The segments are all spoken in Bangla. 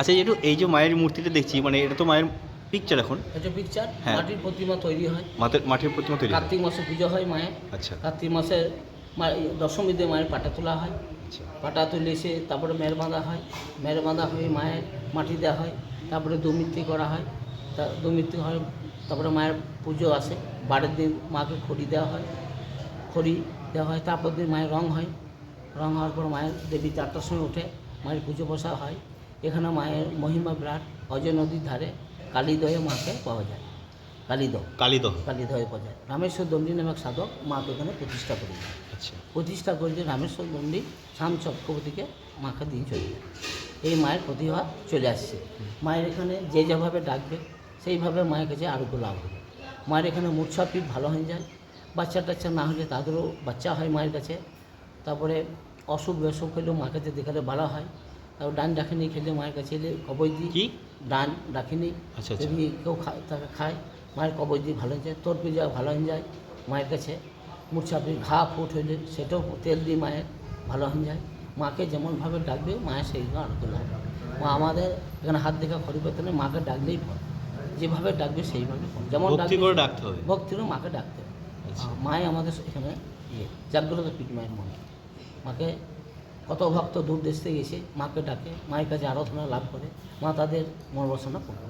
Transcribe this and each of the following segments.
আচ্ছা একটু এই যে মায়ের মূর্তিটা দেখছি মানে এটা তো মায়ের পিকচার এখন। এটা পিকচার হ্যাঁ। মাটির প্রতিমা তৈরি হয়। মাটির মাটির প্রতিমা তৈরি কার্তিক মাসে পুজো হয় মায়ের। আচ্ছা। কার্তিক মাসে মা- দশমীতে মায়ের পাটা তোলা হয়। আচ্ছা। পাটা তুলে এসে তারপরে মেয়ের বাঁধা হয়। মেয়ের বাঁধা হয়ে মায়ের মাটি দেওয়া হয়। তারপরে দুমিত্তি করা হয়। তা দুমিত্তি হয় তারপরে মায়ের পুজো আসে। বারের দিন মাকে খড়ি দেওয়া হয়। খড়ি দেওয়া হয় তারপর দিন মায়ের রং হয়। রং হওয়ার পর মায়ের দেবী চারটার সময় ওঠে মায়ের পুজো বসা হয়। এখানে মায়ের মহিমা বিরাট অজয় নদীর ধারে কালীদয়ে মাকে পাওয়া যায়। কালীদহ। কালীদহ। কালীদহে পাওয়া যায়। রামেশ্বর দণ্ডী নামক সাধক মাকে এখানে প্রতিষ্ঠা করে যায় আচ্ছা। প্রতিষ্ঠা করে যে রামেশ্বর দণ্ডী শ্যাম চক্রবর্তীকে মাকে দিয়ে চলে যায়। এই মায়ের প্রতিভা চলে আসছে। মায়ের এখানে যে যেভাবে ডাকবে সেইভাবে মায়ের কাছে আরোগ্য লাভ হবে। মায়ের এখানে মূর্ছা পিঠ ভালো হয়ে যায়। বাচ্চা টাচ্চা না হলে তাদেরও বাচ্চা হয় মায়ের কাছে। তারপরে অসুখ বিসুখ হলেও মার কাছে দেখালে ভালো হয়। তারপর ডান ডাকিনি খেলে মায়ের কাছে এলে কবই দিই। কি? ডান ডাকিনি। আচ্ছা, আচ্ছা। যদি কেউ তাকে খায় মায়ের কবজ দিয়ে ভালো হয়ে যায়। তোর পিজা ভালো হয়ে যায় মায়ের কাছে। মূর্ছাপি ঘা ফুট হইলে সেটাও তেল দিয়ে মায়ের ভালো হয়ে যায়। মাকে যেমনভাবে ডাকবে মায়ের সেইভাবে আরোগ্য হবে। মা আমাদের এখানে হাত দেখা খড়ি পেতে নেই মাকে ডাকলেই ফল যেভাবে ডাকবে সেইভাবে ফল যেমন ডাকবে ডাকতে হবে। ভক্তিরও মাকে ডাকতে হবে। আচ্ছা। মাই আমাদের এখানে ইয়ে জাগ্রত পীঠ মায়ের মনে মাকে কত ভক্ত দূর দেশ থেকে এসে মাকে ডাকে মায়ের কাছে আরাধনা লাভ করে মা তাদের মনোবাসনা পূর্ণ।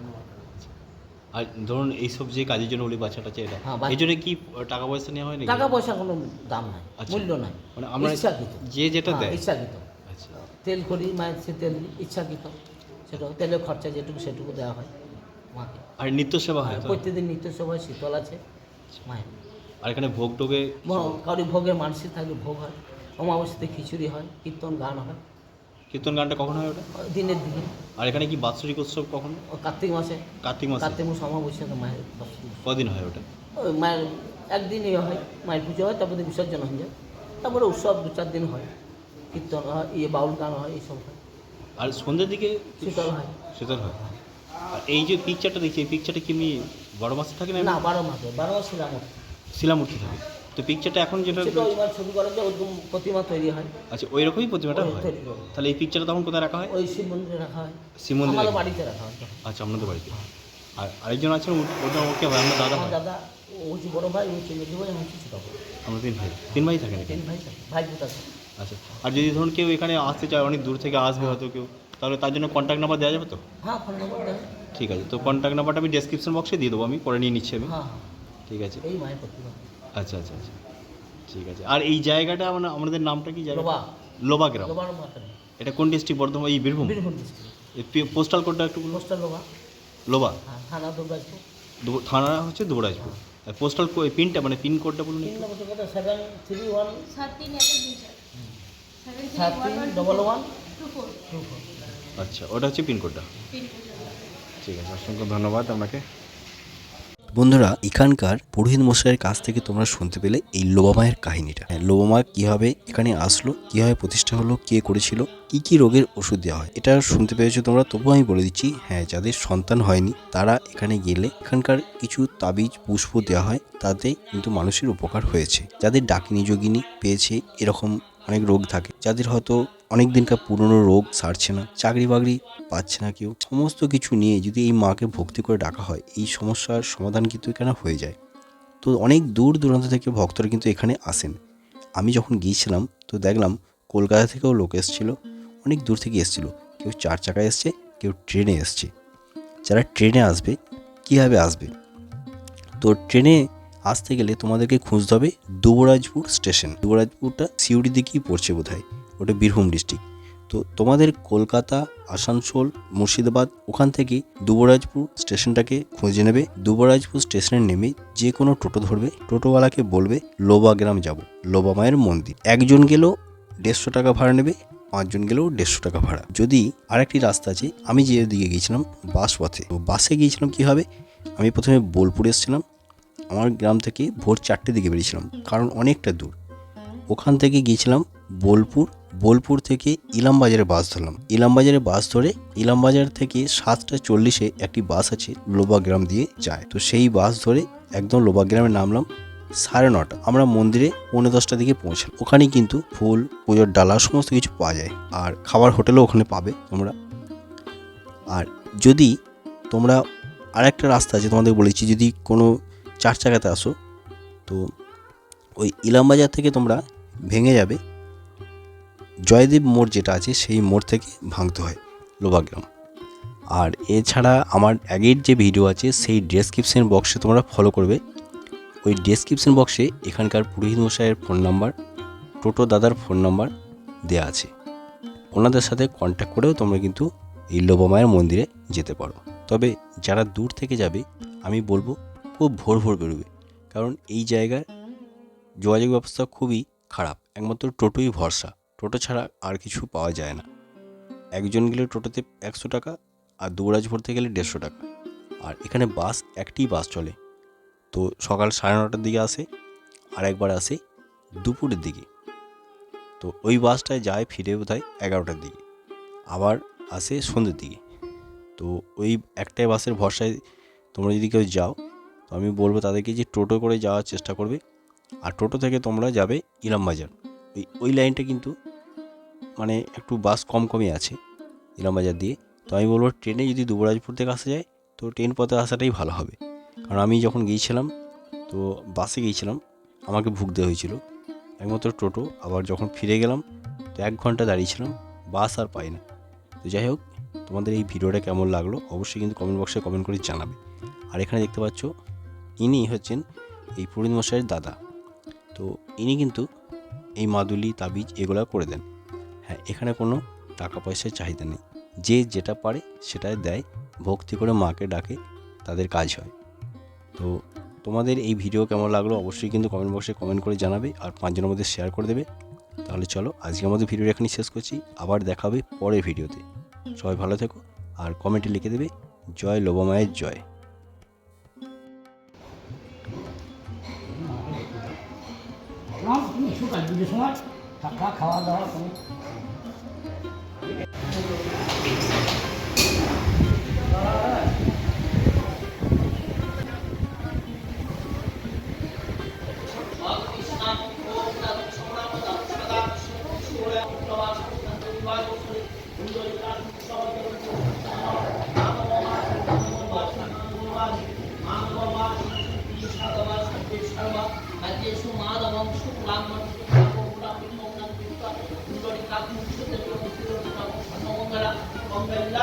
আর ধরুন এইসব যে কাজের জন্য ওলি বাচ্চা টাচ্চা এটা হ্যাঁ, এই জন্য কি টাকা পয়সা নেওয়া হয় টাকা পয়সা কোনো দাম নাই আচ্ছা। মূল্য নাই। মানে আমরা ইচ্ছাকৃত। যে যেটা হ্যাঁ, দেয়। ইচ্ছাকৃত। আচ্ছা। তেল করি মায়ের সে তেল ইচ্ছাকৃত। সেটা তেলের খরচা যেটুকু সেটুকু দেওয়া হয় মাকে। আর নিত্য সেবা হয় তো? প্রত্যেকদিন নিত্য সভায় শীতল আছে মায়ের। আর এখানে ভোগ টোগে কারোর ভোগের মানসিক থাকলে ভোগ হয়। অমাবস্যাতে খিচুড়ি হয় কীর্তন গান হয়। কীর্তন গানটা কখন হয় ওটা? দিনের দিকে। আর এখানে কি বাৎসরিক উৎসব কখন? ও কার্তিক মাসে। কার্তিক মাসে। কার্তিক মাস অমাবস্যাতে মায়ের কদিন হয় ওটা? ওই মায়ের একদিনই হয় মায়ের পুজো হয় তারপরে বিসর্জন হয়ে। যায় তারপরে উৎসব দু চার দিন হয়। কীর্তন হয় ইয়ে বাউল গান হয় এইসব হয়। আর সন্ধ্যের দিকে শীতল হয়। শীতল হয়। আর এই যে পিকচারটা দেখছি এই পিকচারটা কি এমনি বড় মাসে থাকে না না বারো মাসে বারো মাস শিলামূর্তি। শিলামূর্তি থাকে। তো পিকচারটা এখন যেটা ওই ছবি করা যায় ওরকম প্রতিমা তৈরি হয়। আচ্ছা ওই রকমই প্রতিমাটা হয় তাহলে এই পিকচারটা তখন কোথায় রাখা হয়? ওই শিব মন্দিরে রাখা হয়। শিব মন্দিরে আমাদের বাড়িতে রাখা হয় আচ্ছা আপনাদের বাড়িতে। আর আরেকজন আছেন ওটা ওকে হয় আমরা দাদা দাদা ও হচ্ছে বড় ভাই ও হচ্ছে মেজো ভাই আমি হচ্ছে ছোটো ভাই। আমরা তিন ভাই। তিন ভাই থাকেন তিন ভাই থাকে। ভাই থাকে আচ্ছা আর যদি ধরুন কেউ এখানে আসতে চায় অনেক দূর থেকে আসবে হয়তো কেউ তাহলে তার জন্য কন্ট্যাক্ট নাম্বার দেওয়া যাবে তো? হ্যাঁ ফোন নম্বর দেয় ঠিক আছে তো কন্ট্যাক্ট নাম্বারটা আমি ডেসক্রিপশন বক্সে দিয়ে দেবো আমি পরে নিয়ে নিচ্ছি আমি। হ্যাঁ হ্যাঁ। ঠিক আছে। এই মায়ের প্রতিভা আচ্ছা আচ্ছা আচ্ছা। ঠিক আছে। আর এই জায়গাটা মানে আমাদের নামটা কি জায়গা লোবা। গ্রাম। এটা কোন ডিস্ট্রিক্ট বর্ধমান এই বীরভূম? বীরভূম ডিস্ট্রিক্ট এই পোস্টাল কোডটা একটু পোস্টার লোবা। লোবা? হ্যাঁ থানা থানা হচ্ছে দুবরাজপুর। আর পোস্টাল পিনটা মানে পিন কোডটা বলুন সেভেন থ্রি ওয়ান সাত তিন ওয়ান ডবল আচ্ছা ওটা হচ্ছে পিনকোডটা ঠিক আছে অসংখ্য ধন্যবাদ আপনাকে। বন্ধুরা এখানকার পুরোহিত মশাইয়ের কাছ থেকে তোমরা শুনতে পেলে এই লোবামায়ের কাহিনীটা। হ্যাঁ, লোবামা কীভাবে এখানে আসলো কীভাবে প্রতিষ্ঠা হলো কে করেছিল কি কি রোগের ওষুধ দেওয়া হয় এটা শুনতে পেরেছ তোমরা তবুও আমি বলে দিচ্ছি হ্যাঁ যাদের সন্তান হয়নি তারা এখানে গেলে এখানকার কিছু তাবিজ পুষ্প দেওয়া হয় তাতে কিন্তু মানুষের উপকার হয়েছে। যাদের ডাকিনী যোগিনী পেয়েছে এরকম অনেক রোগ থাকে, যাদের হয়তো অনেক দিনকার পুরনো রোগ সারছে না চাকরি বাকরি পাচ্ছে না কেউ। সমস্ত কিছু নিয়ে যদি এই মাকে ভক্তি করে ডাকা হয়, এই সমস্যার সমাধান কিন্তু এখানে হয়ে যায়। তো অনেক দূর দূরান্ত থেকে ভক্তরা কিন্তু এখানে আসেন। আমি যখন গিয়েছিলাম, তো দেখলাম কলকাতা থেকেও লোক এসেছিল, অনেক দূর থেকে এসেছিল। কেউ চার চাকায় এসছে, কেউ ট্রেনে এসছে। যারা ট্রেনে আসবে, কীভাবে আসবে? তো ট্রেনে আসতে গেলে তোমাদেরকে খুঁজতে হবে দুবরাজপুর স্টেশন। দুবরাজপুরটা সিউড়ি দিকেই পড়ছে বোধ হয় ওটা বীরভূম ডিস্ট্রিক্ট। তো তোমাদের কলকাতা, আসানসোল, মুর্শিদাবাদ, ওখান থেকে দুবরাজপুর স্টেশনটাকে খুঁজে নেবে। দুবরাজপুর স্টেশনে নেমে যে কোনো টোটো ধরবে, টোটোওয়ালাকে বলবে, লোবা গ্রাম যাব, লোবা মায়ের মন্দির। একজন গেলেও দেড়শো টাকা ভাড়া নেবে, পাঁচজন গেলেও দেড়শো টাকা ভাড়া। যদি আরেকটি রাস্তা আছে, আমি যে দিকে গিয়েছিলাম বাস পথে, তো বাসে গিয়েছিলাম কী হবে আমি প্রথমে বোলপুর এসেছিলাম আমার গ্রাম থেকে ভোর চারটে দিকে বেরিয়েছিলাম, কারণ অনেকটা দূর। ওখান থেকে গিয়েছিলাম বোলপুর। বোলপুর থেকে ইলামবাজারে বাস ধরলাম। ইলামবাজারে বাস ধরে ইলামবাজার থেকে সাতটা চল্লিশে একটি বাস আছে লোবাগ্রাম দিয়ে যায়। তো সেই বাস ধরে একদম লোবাগ্রামে নামলাম সাড়ে নটা। আমরা মন্দিরে পৌনে দশটা দিকে পৌঁছালাম। ওখানে কিন্তু ফুল, পুজোর ডালা, সমস্ত কিছু পাওয়া যায়। আর খাবার হোটেলও ওখানে পাবে তোমরা। আর যদি তোমরা আর একটা রাস্তা আছে তোমাদের বলেছি, যদি কোনো চার চাকাতে আসো, তো ওই ইলামবাজার থেকে তোমরা ভেঙে যাবে। জয়দেব মোড় যেটা আছে, সেই মোড় থেকে ভাঙতে হয় লোবাগ্রাম আর এছাড়া আমার আগের যে ভিডিও আছে, সেই ডেসক্রিপশন বক্সে তোমরা ফলো করবে। ওই ডেসক্রিপশন বক্সে এখানকার পুরোহিত মশাইয়ের ফোন নাম্বার টোটো দাদার ফোন নাম্বার দেওয়া আছে। ওনাদের সাথে কন্ট্যাক্ট করেও তোমরা কিন্তু এই লোবামায়ের মন্দিরে যেতে পারো। তবে যারা দূর থেকে যাবে, আমি বলব খুব ভোর ভোর বেরোবে। কারণ এই জায়গার যোগাযোগ ব্যবস্থা খুবই খারাপ। একমাত্র টোটোই ভরসা। টোটো ছাড়া আর কিছু পাওয়া যায় না। একজন গেলে টোটোতে একশো টাকা আর দুবরাজ ভরতে গেলে দেড়শো টাকা। আর এখানে বাস, একটি বাস চলে। তো সকাল সাড়ে নটার দিকে আসে আর একবার আসে দুপুরের দিকে। তো ওই বাসটায় যায়, ফিরে বোধহয় এগারোটার দিকে। আবার আসে সন্ধ্যের দিকে। তো ওই একটাই বাসের ভরসায় তোমরা যদি কেউ যাও আমি বলব তাদেরকে যে টোটো করে যাওয়ার চেষ্টা করবে। আর টোটো থেকে তোমরা যাবে ইলামবাজার। ওই ওই লাইনটা কিন্তু মানে একটু বাস কম কমই আছে ইলামবাজার দিয়ে। তো আমি বলব ট্রেনে যদি দুবরাজপুর থেকে আসা যায়, তো ট্রেন পথে আসাটাই ভালো হবে। কারণ আমি যখন গিয়েছিলাম, তো বাসে গিয়েছিলাম, আমাকে ভুগতে হয়েছিল। একমাত্র টোটো, আবার যখন ফিরে গেলাম, তো এক ঘণ্টা দাঁড়িয়েছিলাম, বাস আর পাই না। তো যাই হোক, তোমাদের এই ভিডিওটা কেমন লাগল, অবশ্যই কিন্তু কমেন্ট বক্সে কমেন্ট করে জানাবে। আর এখানে দেখতে পাচ্ছ ইনি হচ্ছেন এই পুরীন মশাইয়ের দাদা। তো ইনি কিন্তু এই মাদুলি, তাবিজ এগুলো করে দেন। হ্যাঁ এখানে কোনো টাকা পয়সার চাহিদা নেই। যে যেটা পারে সেটাই দেয়, ভক্তি করে মাকে ডাকে, তাদের কাজ হয়। তো তোমাদের এই ভিডিও কেমন লাগল অবশ্যই কিন্তু কমেন্ট বক্সে কমেন্ট করে জানাবে আর পাঁচজনের মধ্যে শেয়ার করে দেবে। তাহলে চলো আজকে আমাদের ভিডিওটা এখানেই শেষ করছি। আবার দেখাবে পরের ভিডিওতে। সবাই ভালো থেকো আর কমেন্টে লিখে দেবে, জয় লোবামায়ের জয়। না তুমি সকাল দুটোর সময় থাকা খাওয়া দাওয়া কোনো ও ಎಲ್ಲ